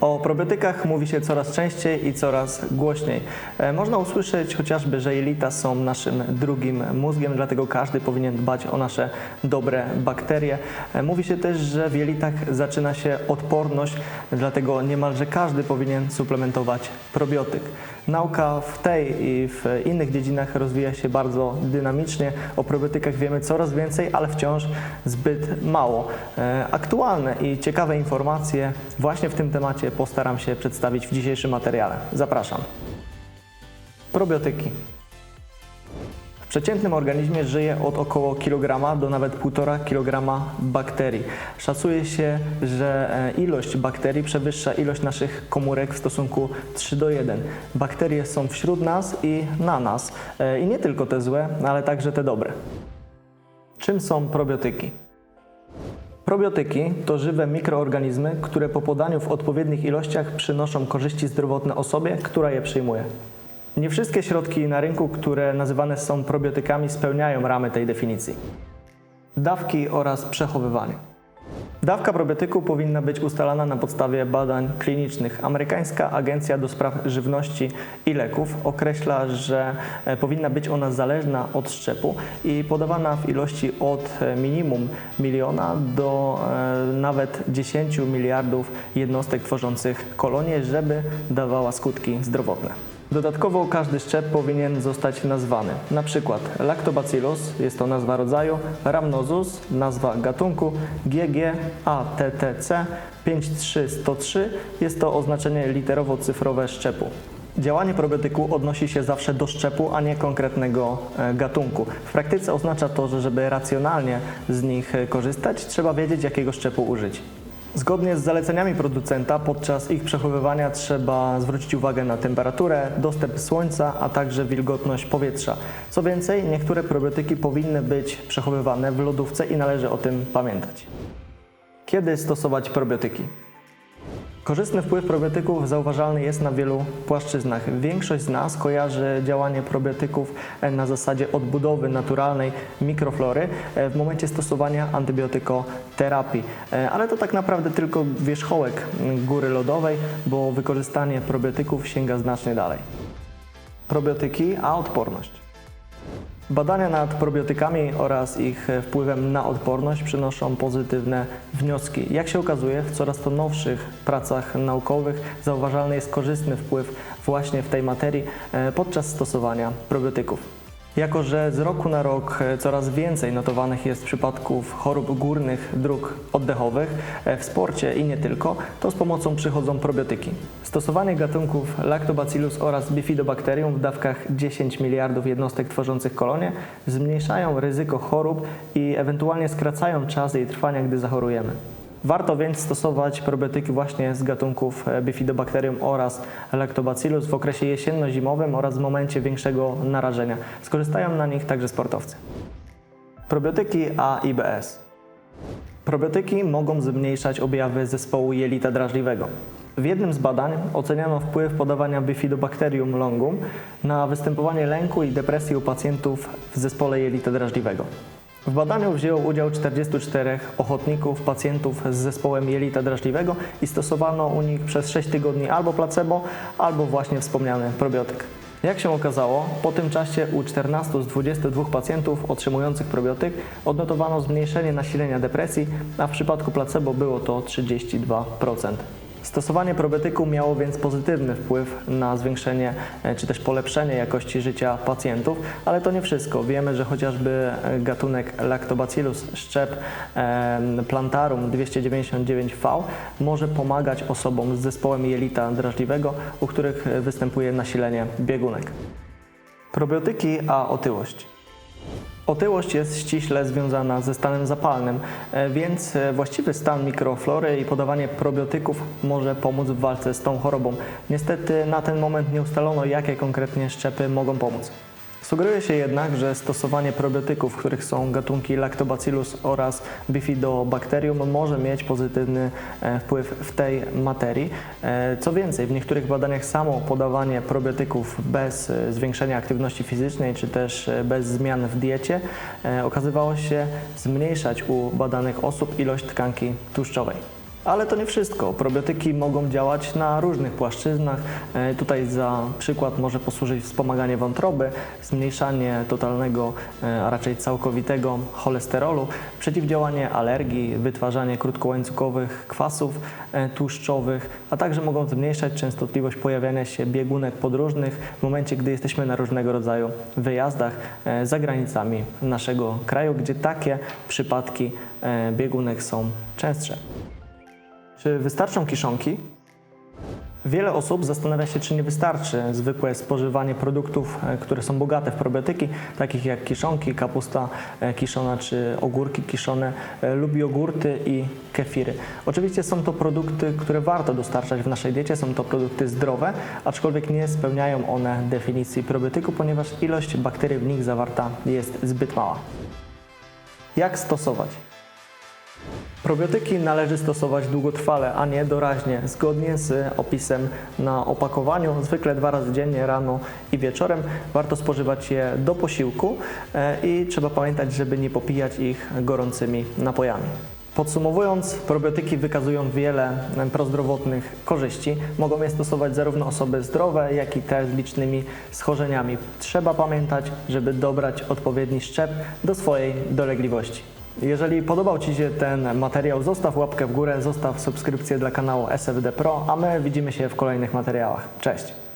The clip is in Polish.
O probiotykach mówi się coraz częściej i coraz głośniej. E, Można usłyszeć chociażby, że jelita są naszym drugim mózgiem, dlatego każdy powinien dbać o nasze dobre bakterie. E, Mówi się też, że w jelitach zaczyna się odporność, dlatego niemalże każdy powinien suplementować probiotyk. Nauka w tej i w innych dziedzinach rozwija się bardzo dynamicznie. O probiotykach wiemy coraz więcej, ale wciąż zbyt mało. E, Aktualne i ciekawe informacje właśnie w tym temacie postaram się przedstawić w dzisiejszym materiale. Zapraszam. Probiotyki. W przeciętnym organizmie żyje od około kilograma do nawet 1,5 kg bakterii. Szacuje się, że e, ilość bakterii przewyższa ilość naszych komórek w stosunku 3 do 1. Bakterie są wśród nas i na nas. E, I nie tylko te złe, ale także te dobre. Czym są probiotyki? Probiotyki to żywe mikroorganizmy, które po podaniu w odpowiednich ilościach przynoszą korzyści zdrowotne osobie, która je przyjmuje. Nie wszystkie środki na rynku, które nazywane są probiotykami, spełniają ramy tej definicji. Dawki oraz przechowywanie. Dawka probiotyku powinna być ustalana na podstawie badań klinicznych. Amerykańska Agencja do Spraw Żywności i Leków określa, że e, powinna być ona zależna od szczepu i podawana w ilości od e, minimum miliona do e, nawet 10 miliardów jednostek tworzących kolonie, żeby dawała skutki zdrowotne. Dodatkowo każdy szczep powinien zostać nazwany. Na przykład Lactobacillus jest to nazwa rodzaju, Rhamnosus nazwa gatunku, GG ATTC 53103 jest to oznaczenie literowo-cyfrowe szczepu. Działanie probiotyku odnosi się zawsze do szczepu, a nie konkretnego e, gatunku. W praktyce oznacza to, że żeby racjonalnie z nich e, korzystać, trzeba wiedzieć, jakiego szczepu użyć. Zgodnie z zaleceniami producenta podczas ich przechowywania trzeba zwrócić uwagę na temperaturę, dostęp słońca, a także wilgotność powietrza. Co więcej, niektóre probiotyki powinny być przechowywane w lodówce i należy o tym pamiętać. Kiedy stosować probiotyki? Korzystny wpływ probiotyków zauważalny jest na wielu płaszczyznach. Większość z nas kojarzy działanie probiotyków e, na zasadzie odbudowy naturalnej mikroflory e, w momencie stosowania antybiotykoterapii. E, Ale to tak naprawdę tylko wierzchołek góry lodowej, bo wykorzystanie probiotyków sięga znacznie dalej. Probiotyki, a odporność. Badania nad probiotykami oraz ich e, wpływem na odporność przynoszą pozytywne wnioski. Jak się okazuje, w coraz to nowszych pracach naukowych zauważalny jest korzystny wpływ właśnie w tej materii e, podczas stosowania probiotyków. Jako, że z roku na rok e, coraz więcej notowanych jest przypadków chorób górnych dróg oddechowych e, w sporcie i nie tylko, to z pomocą przychodzą probiotyki. Stosowanie gatunków Lactobacillus oraz Bifidobacterium w dawkach 10 miliardów jednostek tworzących kolonie zmniejszają ryzyko chorób i ewentualnie skracają czas jej trwania, gdy zachorujemy. Warto więc stosować probiotyki właśnie z gatunków e, Bifidobacterium oraz Lactobacillus w okresie jesienno-zimowym oraz w momencie większego narażenia. Skorzystają na nich także sportowcy. Probiotyki A i BS. Probiotyki mogą zmniejszać objawy zespołu jelita drażliwego. W jednym z badań oceniano wpływ podawania Bifidobacterium longum na występowanie lęku i depresji u pacjentów w zespole jelita drażliwego. W badaniu wzięło udział 44 ochotników, pacjentów z zespołem jelita drażliwego i stosowano u nich przez 6 tygodni albo placebo, albo właśnie wspomniany probiotyk. Jak się okazało, po tym czasie u 14 z 22 pacjentów otrzymujących probiotyk odnotowano zmniejszenie nasilenia depresji, a w przypadku placebo było to 32%. Stosowanie probiotyku miało więc pozytywny wpływ na zwiększenie e, czy też polepszenie jakości życia pacjentów, ale to nie wszystko. Wiemy, że chociażby e, gatunek Lactobacillus szczep plantarum 299V może pomagać osobom z zespołem jelita drażliwego, u których występuje nasilenie biegunek. Probiotyki a otyłość. Otyłość jest ściśle związana ze stanem zapalnym, e, więc e, właściwy stan mikroflory i podawanie probiotyków może pomóc w walce z tą chorobą. Niestety na ten moment nie ustalono, jakie konkretnie szczepy mogą pomóc. Sugeruje się jednak, że stosowanie probiotyków, w których są gatunki Lactobacillus oraz Bifidobacterium może mieć pozytywny e, wpływ w tej materii. E, Co więcej, w niektórych badaniach samo podawanie probiotyków bez e, zwiększenia aktywności fizycznej czy też bez zmian w diecie okazywało się zmniejszać u badanych osób ilość tkanki tłuszczowej. Ale to nie wszystko. Probiotyki mogą działać na różnych płaszczyznach. E, Tutaj za przykład może posłużyć wspomaganie wątroby, zmniejszanie totalnego, e, a raczej całkowitego cholesterolu, przeciwdziałanie alergii, wytwarzanie krótkołańcuchowych kwasów e, tłuszczowych, a także mogą zmniejszać częstotliwość pojawiania się biegunek podróżnych w momencie, gdy jesteśmy na różnego rodzaju wyjazdach za granicami naszego kraju, gdzie takie przypadki biegunek są częstsze. Czy wystarczą kiszonki? Wiele osób zastanawia się, czy nie wystarczy zwykłe spożywanie produktów, e, które są bogate w probiotyki, takich jak kiszonki, kapusta e, kiszona czy ogórki kiszone e, lub jogurty i kefiry. Oczywiście są to produkty, które warto dostarczać w naszej diecie, są to produkty zdrowe, aczkolwiek nie spełniają one definicji probiotyku, ponieważ ilość bakterii w nich zawarta jest zbyt mała. Jak stosować? Probiotyki należy stosować długotrwale, a nie doraźnie, zgodnie z opisem na opakowaniu. Zwykle dwa razy dziennie, rano i wieczorem. Warto spożywać je do posiłku e, i trzeba pamiętać, żeby nie popijać ich gorącymi napojami. Podsumowując, probiotyki wykazują wiele prozdrowotnych korzyści. Mogą je stosować zarówno osoby zdrowe, jak i te z licznymi schorzeniami. Trzeba pamiętać, żeby dobrać odpowiedni szczep do swojej dolegliwości. Jeżeli podobał Ci się ten materiał, zostaw łapkę w górę, zostaw subskrypcję dla kanału SFD Pro, a my widzimy się w kolejnych materiałach. Cześć!